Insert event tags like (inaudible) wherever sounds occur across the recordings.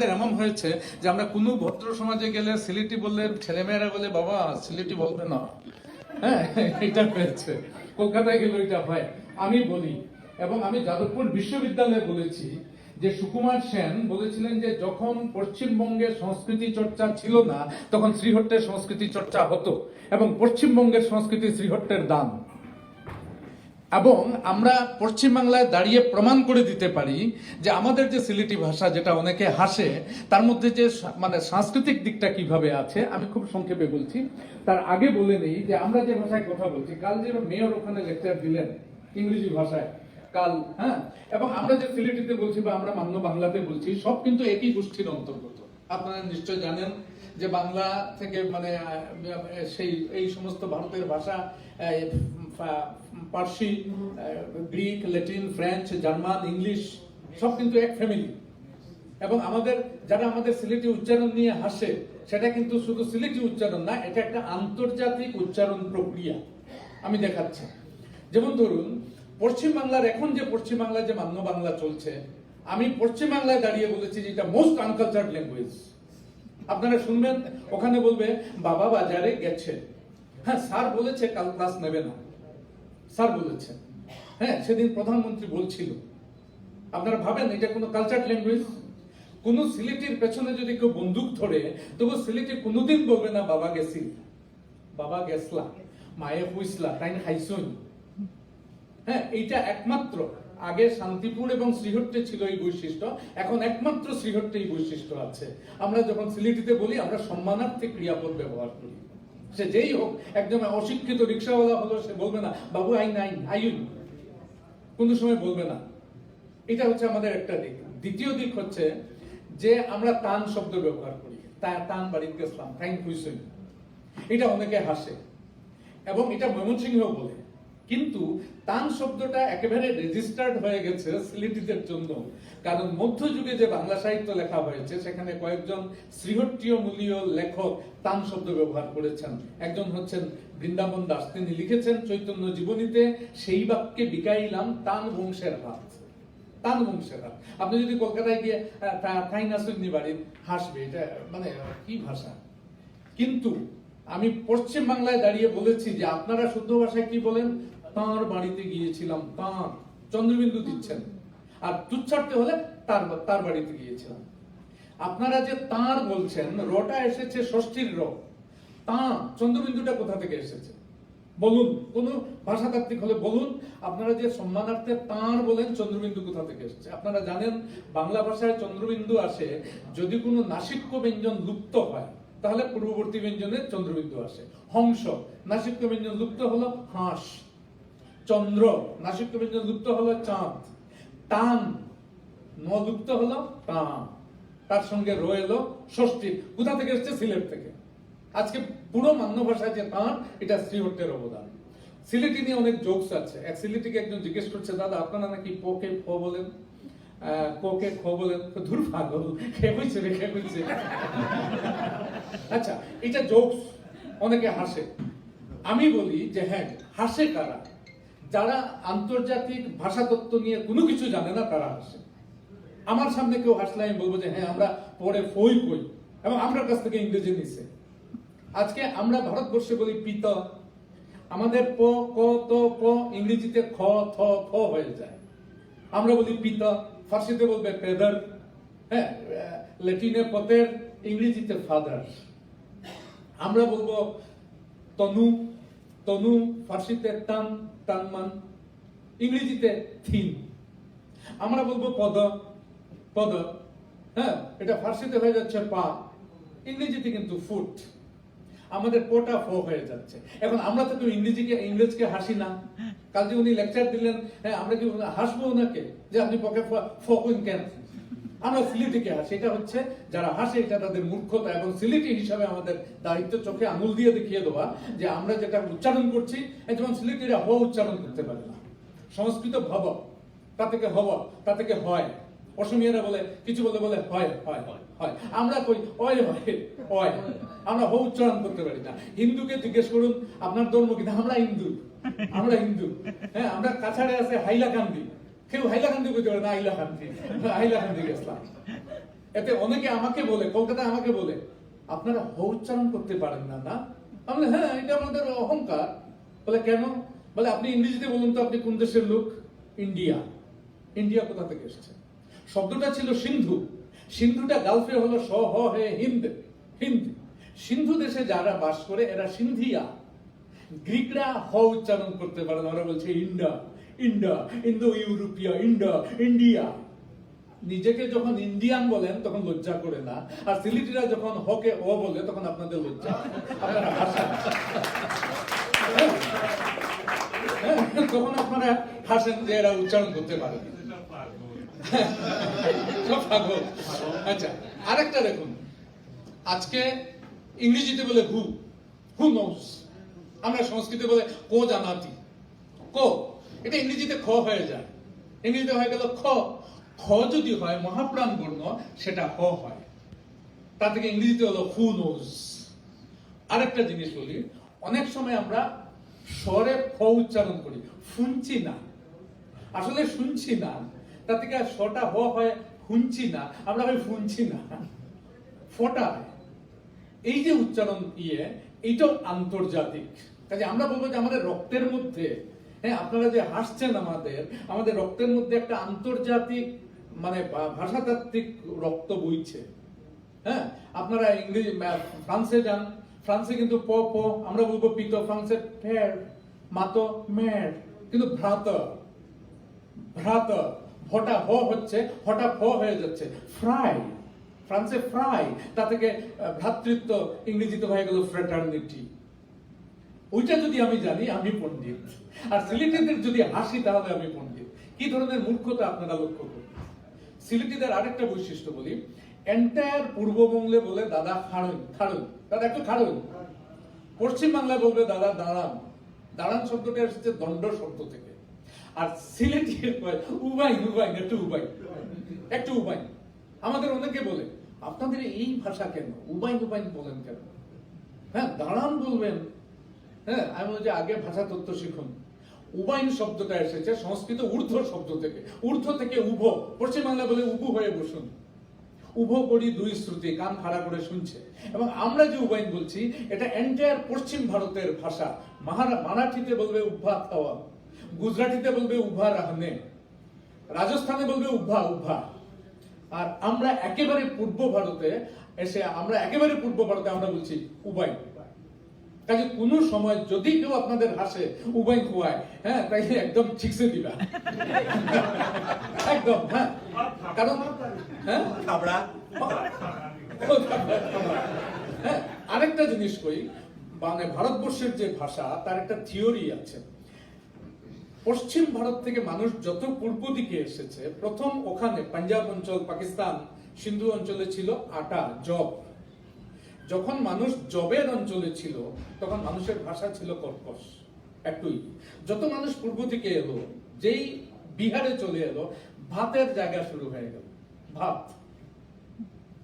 আমাদের এমন হয়েছে যে আমরা কোনো ভদ্র সমাজে গেলে সিলেটি বললে, ছেলেমেয়েরা বলে, বাবা, সিলেটি বলবে না। হ্যাঁ এটা হয়েছে। কলকাতায় গেলে এটা হয়। আমি বলি, এবং আমি যাদবপুর বিশ্ববিদ্যালয়ে বলেছি যে সুকুমার সেন বলেছিলেন যে যখন পশ্চিমবঙ্গে সংস্কৃতি চর্চা ছিল না, তখন শ্রীহট্টের সংস্কৃতি চর্চা হতো, এবং পশ্চিমবঙ্গের সংস্কৃতি শ্রীহট্টের দান। এবং আমরা পশ্চিমবাংলায় দাঁড়িয়ে প্রমাণ করে দিতে পারি যে আমাদের যে সিলেটি ভাষা যেটা অনেকে হাসে, তার মধ্যে যে মানে সাংস্কৃতিক দিকটা কীভাবে আছে, আমি খুব সংক্ষেপে বলছি। তার আগে বলে নেই যে আমরা যে ভাষায় কথা বলছি, কাল যে মেয়র ওখানে লেকচার দিলেন, ইংরেজি ভাষায়, কাল হ্যাঁ? এবং আমরা যে সিলেটিতে বলছি বা আমরা মান্য বাংলাতে বলছি, সব কিন্তু একই গোষ্ঠীর অন্তর্গত। আপনারা নিশ্চয় জানেন যে বাংলা থেকে মানে সেই, এই সমস্ত ভারতের ভাষা Parsi Greek Latin French German English সব কিন্তু এক ফ্যামিলি এবং আমাদের যারা আমাদের সিলেটি উচ্চারণ নিয়ে হাসে সেটা কিন্তু শুধু সিলেটি উচ্চারণ না এটা একটা আন্তর্জাতিক উচ্চারণ প্রক্রিয়া আমি দেখাচ্ছি। যেমন ধরুন পশ্চিম বাংলার এখন যে পশ্চিম বাংলা যে মান্য বাংলা চলছে আমি পশ্চিম বাংলায় দাঁড়িয়ে বলেছি যে এটা মোস্ট আনকালচার্ড ল্যাঙ্গুয়েজ আপনারা শুনবেন ওখানে বলবে বাবা বাজারে গেছে। হ্যাঁ স্যার বলেছে কাল ক্লাস নেবে না। স্যার বলেছেন। হ্যাঁ সেদিন প্রধানমন্ত্রী বলছিল, আপনারা ভাবেন এটা কোনো কালচার ল্যাঙ্গুয়েজ কোন সিলেটির পেছনে যদি কেউ বন্দুক ধরে, তবু সিলেটি কোনোদিন বলবে না, বাবা গেছি বাবা গেছলা মায়ে হুইসলা তাই না খাইছই হ্যাঁ এইটা একমাত্র। আগে শান্তিপুর এবং শ্রীহট্টে ছিল এই বৈশিষ্ট্য, এখন একমাত্র শ্রীহট্টে এই বৈশিষ্ট্য আছে। আমরা যখন সিলেটিতে বলি, আমরা সম্মানার্থে ক্রিয়াপদ ব্যবহার করি। সে যেই হোক, একজন অশিক্ষিত রিক্সাওয়ালা হলো সে বলবে না, বাবু, আই নাই আইন কোনো সময় বলবে না। এটা হচ্ছে আমাদের একটা দিক। দ্বিতীয় দিক হচ্ছে যে আমরা তান শব্দ ব্যবহার করি। তা তান বাড়িতে গেছিলাম থ্যাংক ইউ এটা অনেকে হাসে। এবং এটা ময়মনসিংহ বলে। কিন্তু তান শব্দটা একেবারে রেজিস্টার্ড হয়ে গেছে সিলেটিদের জন্য। কারণ মধ্যযুগে যে বাংলা সাহিত্য লেখা হয়েছে, সেখানে কয়েকজন শ্রীহট্টীয় মূলীয় লেখক তান শব্দ ব্যবহার করেছেন। একজন হচ্ছেন বৃন্দাবন দাস। তিনি লিখেছেন, চৈতন্য জীবনীতে সেই বাক্যে বিকাইলাম তান বংশের হাত। তান বংশের হাত। আপনি যদি কলকাতায় গিয়ে হাসবে, এটা মানে কি ভাষা? কিন্তু আমি পশ্চিম বাংলায় দাঁড়িয়ে বলেছি যে আপনারা শুদ্ধ ভাষায় কি বলেন? তাঁর বাড়িতে গিয়েছিলাম, তাঁর চন্দ্রবিন্দু দিচ্ছেন। আর তুচ্ছাড়তে হলে তার তার বাড়িতে গিয়েছিলাম। আপনারা যে তাঁর বলছেন, রটা এসেছে ষষ্ঠীর র। তাঁর চন্দ্রবিন্দুটা কোথা থেকে এসেছে? বলুন, কোন ভাষাতাত্ত্বিক হলে বলুন, আপনারা যে সম্মানার্থে তাঁর বলেন, চন্দ্রবিন্দু কোথা থেকে এসেছে? আপনারা জানেন, বাংলা ভাষায় চন্দ্রবিন্দু আসে, যদি কোনো নাসিক্য ব্যঞ্জন লুপ্ত হয়, তাহলে পূর্ববর্তী ব্যঞ্জনে চন্দ্রবিন্দু আসে। হংস, নাসিক্য ব্যঞ্জন লুপ্ত হলো হাঁস। চন্দ্র নাসিক্য ব্যঞ্জন লুপ্ত হলো চাঁদ। টান ন লুপ্ত হলো টান তার সঙ্গে রয়েলো ষষ্ঠী। কোথা থেকে এসছে? সিলেট থেকে। আজকে পুরো মান্য ভাষায় যে তাঁর এটা শ্রীহট্টের অবদান। সিলেটি নিয়ে অনেক জোকস আছে। এক সিলেটিকে একজন জিজ্ঞেস করছে, দাদা, আপনারা নাকি পোকে ফ বলেন? কোকে খ বলেন? ধুর পাগল খেয়ে হইছে রে খেয়ে আচ্ছা এটা জোকস অনেকে হাসে। আমি বলি যে হ্যাঁ হাসে কারা? যারা আন্তর্জাতিক ভাষাতত্ত্ব নিয়ে কোনো কিছু জানে না, তারা হাসে। আমার সামনে কেউ হাসলে আমি বলব যে হ্যাঁ আমরা পরে ফই কই এবং আমরা কাছ থেকে ইংরেজি নিছে। আজকে আমরা ভারতবর্ষে বলি পিত। আমাদের প, ক, ত, প ইংরেজিতে খ, থ, ফ হয়ে যায়। আমরা বলি পিত। ফার্সিতে বলবে পেদার। হ্যাঁ ল্যাটিনে পতের, ইংরেজিতে ফাদার। আমরা বলব তনু। তনু, ফার্সিতে টান টানমান ইংরেজিতে থিন। আমরা বলব পদ পদ। হ্যাঁ এটা ফার্সিতে হয়ে যাচ্ছে পা, ইংরেজিতে কিন্তু ফুট। আমাদের পোটা ফো হয়ে যাচ্ছে। এখন আমরা তো কেউ ইংরেজিকে, ইংরেজকে হাসি না। কাল যে উনি লেকচার দিলেন হ্যাঁ আমরা কি হাসবো ওনাকে? যে আপনি পকে ফকুন কেন? হচ্ছে যারা হাসে, এটা তাদের মূর্খতা এবং সিলেটি হিসাবে আমাদের দায়িত্ব চোখে আঙুল দিয়ে দেখিয়ে দেওয়া যে আমরা যেটা উচ্চারণ করছি যেমন সিলেটিরা উচ্চারণ করতে পারে না। সংস্কৃত ভব, তা থেকে হব, তা থেকে হয়। অসমীয়ারা বলে, কিছু বলে বলে হয় হয় হয় আমরা কই অয় হয়। আমরা হ উচ্চারণ করতে পারি না। হিন্দুকে জিজ্ঞেস করুন, আপনার ধর্ম কি? না, আমরা হিন্দু। আমরা হিন্দু। হ্যাঁ আমরা কাছাড়ে আছে হাইলাকান্দি। কেউ হাইলাকান্দি করতে পারে না হাইলাকান্দি হাইলাকান্দি গেছিলাম এতে অনেকে আমাকে বলে, কলকাতায় আমাকে বলে, আপনারা হ উচ্চারণ করতে পারেন না না? আমি হ্যাঁ এটা আমাদের অহংকার। বলে, কেন? বলে, আপনি ইংরেজিতে বলুন তো, আপনি কোন দেশের লোক? ইন্ডিয়া। ইন্ডিয়া কোথা থেকে এসেছে? শব্দটা ছিল সিন্ধু। সিন্ধুটা গালফে হলো স, হ, হে, হিন্দ। হিন্দ। সিন্ধু দেশে যারা বাস করে, এরা সিন্ধিয়া। গ্রিকরা হ উচ্চারণ করতে পারে না। ওরা বলছে, ইন্ডা। ইন্ডা ইন্দো ইউরোপিয়া ইন্ডা ইন্ডিয়া। নিজেকে যখন ইন্ডিয়ান বলেন তখন লজ্জা করে না। আর সিলিটিরা যখন হকে ও বলে তখন আপনাদের লজ্জা? হ্যাঁ, তখন আপনারা হাসেন যে এরা উচ্চারণ করতে পারে। আচ্ছা আরেকটা দেখুন। আজকে ইংরেজিতে বলে হু হু নোস আমরা সংস্কৃতে বলে কো জানাতি। কো। এটা ইংরেজিতে খ হয়ে যায়। ইংরেজিতে হয়ে গেল খ। খ যদি হয়, মহাপ্রাণ বর্ণ, সেটা হ হয়। তা থেকে ইংরেজিতে হলো হু নোজ আরেকটা জিনিস বলি, অনেক সময় আমরা স্বরে ফ উচ্চারণ করি, শুনছি না। আসলে শুনছি না। তা থেকে স্বটা হ হয়, শুনছি না। আমরা হয় শুনছি না। ফটা এই যে উচ্চারণ ইয়ে এইটাও আন্তর্জাতিক। কাজে আমরা বলব যে আমাদের রক্তের মধ্যে হ্যাঁ আপনারা যে হাসছেন আমাদের আমাদের রক্তের মধ্যে একটা আন্তর্জাতিক মানে ভাষাতাত্ত্বিক রক্ত বইছে। হ্যাঁ আপনারা ইংরেজি ফ্রান্সে যান, ফ্রান্সে কিন্তু প প, আমরা বলব পিত, ফ্রান্সে ফের, মাত, মের, কিন্তু ভ্রাত ভ্রাত, ভটা হ হচ্ছে হটা ফ হয়ে যাচ্ছে। ফ্রাই, ফ্রান্সে ফ্রাই, তা থেকে ভ্রাতৃত্ব, ইংরেজিতে হয়ে গেল ফ্রেটার্নিটি। ওইটা যদি আমি জানি, আমি পণ্ডিত। আর সিলেটিদের যদি হাসি তাহলে আমি পণ্ডিত। কি ধরনের মূর্খতা আপনারা লক্ষ্য করুন? সিলেটিদের আরেকটা বৈশিষ্ট্য বলি। এন্টায়ার পূর্ববঙ্গে বলে দাদা খাড়ুন খাড়ুন। দাদা, একটু খাড়ুন। পশ্চিম বাংলায় বলবে দাদা দাঁড়ান। দাঁড়ান শব্দটা এসেছে দণ্ড শব্দ থেকে। আর সিলেটি উবাই উবাই, একটু উবাই। একটু উবাই। আমাদের অনেকে বলে, আপনাদের এই ভাষা কেন? উবাই উবাই বলেন কেন? হ্যাঁ দাঁড়ান বলবেন। হ্যাঁ আমি বলছি আগে ভাষা তত্ত্ব শিখুন। উবাইন শব্দটা এসেছে, সংস্কৃত ঊর্ধ্ব শব্দ থেকে। ঊর্ধ্ব থেকে উভ পশ্চিম বাংলা উবু হয়ে বসুন। উভ করি দুই শ্রুতি, কান খাড়া করে শুনছে। এবং আমরা যে উবাইন বলছি, এটা এন্টায়ার পশ্চিম ভারতের ভাষা। মারাঠিতে বলবে উভা খাওয়া গুজরাটিতে বলবে উভা রাহনে, রাজস্থানে বলবে উভা উভা। আর আমরা একেবারে পূর্ব ভারতে এসে আমরা একেবারে পূর্ব ভারতে আমরা বলছি উবাই কাজে কোনো সময় যদি কেউ আপনাদের হাসে উবাই খুয়ায় হ্যাঁ তাইলে একদম ঠিকসে দিবা। একদম হ্যাঁ। কারণ হ্যাঁ? হ্যাঁ আরেকটা জিনিস কই মানে ভারতবর্ষের যে ভাষা তার একটা থিওরি আছে। পশ্চিম ভারত থেকে মানুষ যত পূর্ব দিকে এসেছে প্রথম ওখানে পাঞ্জাব অঞ্চল পাকিস্তান সিন্ধু অঞ্চলে ছিল আটা জব। যখন মানুষ জবের অঞ্চলে ছিল, তখন মানুষের ভাষা ছিল কর্কশ, একটুই। যত মানুষ পূর্ব থেকে এলো, যেই বিহারে চলে এলো, ভাতের জায়গা শুরু হয়ে গেল। ভাত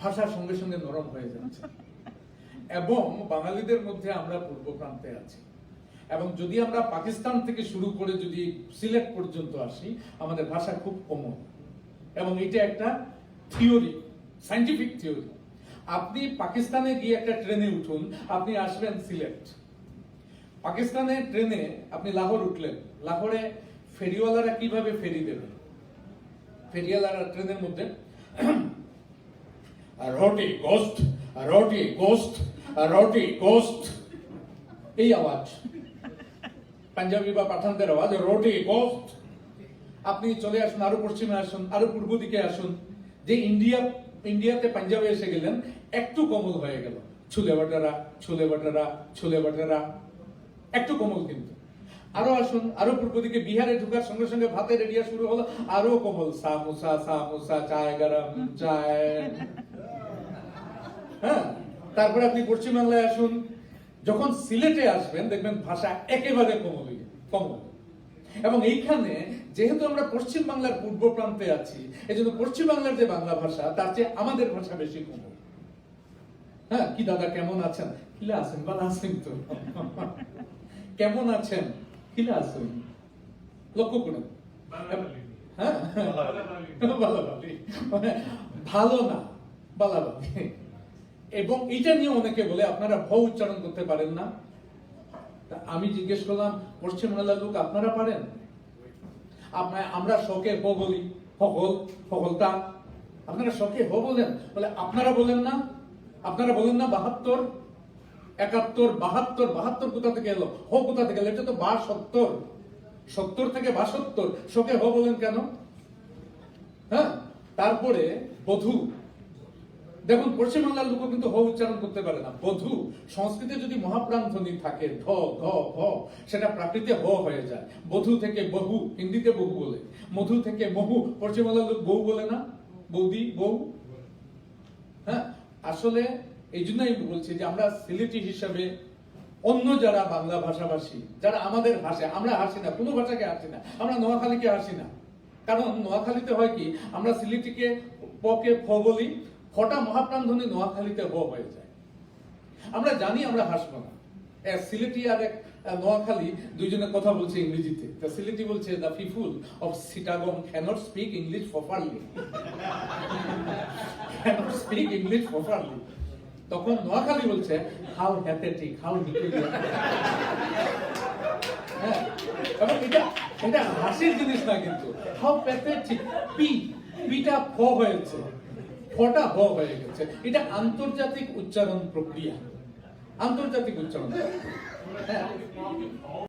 ভাষার সঙ্গে সঙ্গে নরম হয়ে যাচ্ছে। এবং বাঙালিদের মধ্যে আমরা পূর্ব প্রান্তে আছি। এবং যদি আমরা পাকিস্তান থেকে শুরু করে যদি সিলেট পর্যন্ত আসি, আমাদের ভাষা খুব কমন এবং এটা একটা থিওরি সাইন্টিফিক থিওরি আপনি পাকিস্তানে গিয়ে একটা ট্রেনে উঠুন, আপনি আসবেন সিলেট। পাকিস্তানের ট্রেনে আপনি লাহোর উঠলেন। লাহোরে ফেরিওয়ালারা কীভাবে ফেরি দেবে? ফেরিওয়ালারা ট্রেনের মধ্যে (clears throat) রটি গোস্ট রটি গোস্ট রটি গোস্ট এই আওয়াজ। পাঞ্জাবি বা পাঠানদের আওয়াজ, রোটি গোস্ট আপনি চলে আসুন আরও পশ্চিমে আসুন আরও পূর্ব দিকে আসুন। যে ইন্ডিয়া ইন্ডিয়াতে পাঞ্জাবে এসে গেলেন, একটু কমল হয়ে গেল। ছুলে বাটারা ছুলে বাটারা ছুলে বাটারা, একটু কমল কিন্তু। আরও আসুন, আরও পূর্ব দিকে বিহারে ঢুকার সঙ্গে সঙ্গে ভাতের এরিয়া শুরু হলো, আরও কমল, সামোসা সামোসা, চায় গরম, চায়। হ্যাঁ তারপরে আপনি পশ্চিমবাংলায় আসুন, যখন সিলেটে আসবেন, দেখবেন ভাষা একেবারে কমল কমল। এবং এইখানে যেহেতু আমরা পশ্চিম বাংলার পূর্ব প্রান্তে আছি এই জন্য পশ্চিম বাংলার যে বাংলা ভাষা তার চেয়ে আমাদের ভাষা বেশি কমল। হ্যাঁ কি দাদা কেমন আছেন? কিলা আছেন? ভালো আছেন তো। কেমন আছেন? কিলা আছেন? লক্ষ্য করুন। হ্যাঁ? ভালো না বালাবাদ এবং এটা নিয়ে অনেকে বলে আপনারা ভ উচ্চারণ করতে পারেন না। তা আমি জিজ্ঞেস করলাম পশ্চিমবাংলার লোক আপনারা পারেন? আপনার আমরা শোকে বলি হকল হকলতা আপনারা শোকে হ বলেন, বলে আপনারা বলেন না, আপনারা বলেন না বাহাত্তর, একাত্তর, বাহাত্তর বাহাত্তর কোথা থেকে এলো? হো কোথা থেকে এলো? এটা তো বা সত্তর সত্তর থেকে বাসত্তর। শোকে হো বলেন কেন? হ্যাঁ? তারপরে বধূ। দেখুন পশ্চিমবাংলার লোক কিন্তু হ উচ্চারণ করতে পারে না। বধূ, সংস্কৃতে যদি মহাপ্রাণ ধ্বনি থাকে, ধ ধ ভ সেটা প্রাকৃতে হ হয়ে যায়। বধূ থেকে বহু, হিন্দিতে বহু বলে। মধু থেকে মহু পশ্চিমবাংলার লোক বউ বলে না? বৌদি, বউ? হ্যাঁ? আসলে এই জন্যই আমি বলছি যে আমরা সিলেটি হিসাবে অন্য যারা বাংলা ভাষাভাষী, যারা আমাদের হাসে আমরা হাসি না, কোনো ভাষাকে হাসি না, আমরা নোয়াখালীকে হাসি না। কারণ নোয়াখালীতে হয় কি, আমরা সিলেটিকে পকে ফ বলি ফটা মহাপ্রাণ ধ্বনি নোয়াখালীতে হ হয়ে যায়। আমরা জানি আমরা হাসবো না। সিলেটি আর এক নোয়াখালী দুইজনে কথা বলছে ইংরেজিতে। তা সিলেটি বলছে the people of Chittagong cannot speak English properly cannot speak English properly. তখন নোয়াখালী বলছে হাউ হ্যাথেটিক হাউ হ্যাঁ এবং এটা এটা হাসির জিনিস না কিন্তু। হাউ প্যাথেটিক পি, পিটা ফ হয়েছে। ফটা হ হয়ে গেছে। এটা আন্তর্জাতিক উচ্চারণ প্রক্রিয়া। আন্তর্জাতিক উচ্চারণ। হ্যাঁ।